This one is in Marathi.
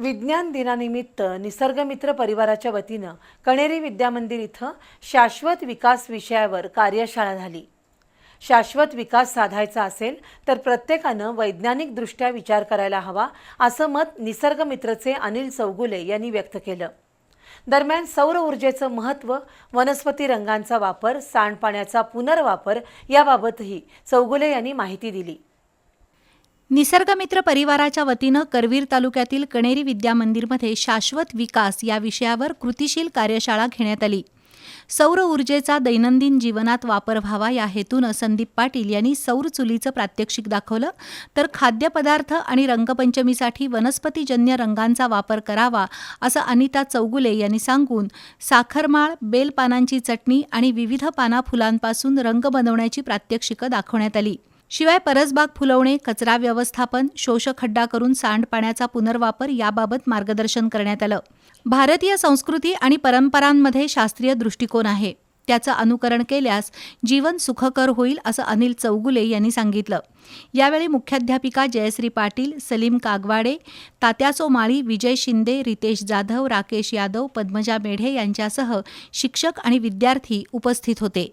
विज्ञान दिनानिमित्त निसर्गमित्र परिवाराच्या वतीनं कणेरी विद्यामंदिर इथं शाश्वत विकास विषयावर कार्यशाळा झाली. शाश्वत विकास साधायचा असेल तर प्रत्येकानं वैज्ञानिकदृष्ट्या विचार करायला हवा असं मत निसर्गमित्रचे अनिल चौगुले यांनी व्यक्त केलं. दरम्यान सौर ऊर्जेचं महत्त्व वनस्पती रंगांचा वापर सांडपाण्याचा पुनर्वापर याबाबतही चौगुले यांनी माहिती दिली. निसर्गमित्र परिवाराच्या वतीनं करवीर तालुक्यातील कणेरी विद्या मंदिरमध्ये शाश्वत विकास या विषयावर कृतीशील कार्यशाळा घेण्यात आली. सौर ऊर्जेचा दैनंदिन जीवनात वापर व्हावा या हेतूनं संदीप पाटील यांनी सौर चुलीचं प्रात्यक्षिक दाखवलं. तर खाद्यपदार्थ आणि रंगपंचमीसाठी वनस्पतीजन्य रंगांचा वापर करावा असं अनिता चौगुले यांनी सांगून साखरमाळ बेलपानांची चटणी आणि विविध पाना फुलांपासून रंग बनवण्याची प्रात्यक्षिकं दाखवण्यात आली. शिवाय परसबाग फुलवणे कचरा व्यवस्थापन शोषखड्डा करून सांडपाण्याचा पुनर्वापर याबाबत मार्गदर्शन करण्यात आलं. भारतीय संस्कृती आणि परंपरांमध्ये शास्त्रीय दृष्टिकोन आहे. त्याचं अनुकरण केल्यास जीवन सुखकर होईल असं अनिल चौगुले यांनी सांगितलं. यावेळी मुख्याध्यापिका जयश्री पाटील सलीम कागवाडे तात्याचो माळी विजय शिंदे रितेश जाधव राकेश यादव पद्मजा मेढे यांच्यासह शिक्षक आणि विद्यार्थी उपस्थित होते.